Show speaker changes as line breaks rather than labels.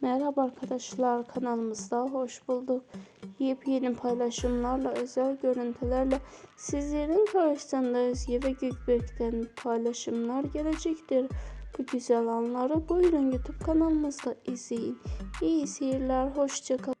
Merhaba arkadaşlar kanalımızda hoş bulduk. Yepyeni paylaşımlarla özel görüntülerle sizlerin karşısındayız. Ve Gökbek'ten paylaşımlar gelecektir. Bu güzel anları buyurun YouTube kanalımızda izleyin. İyi seyirler, hoşçakalın.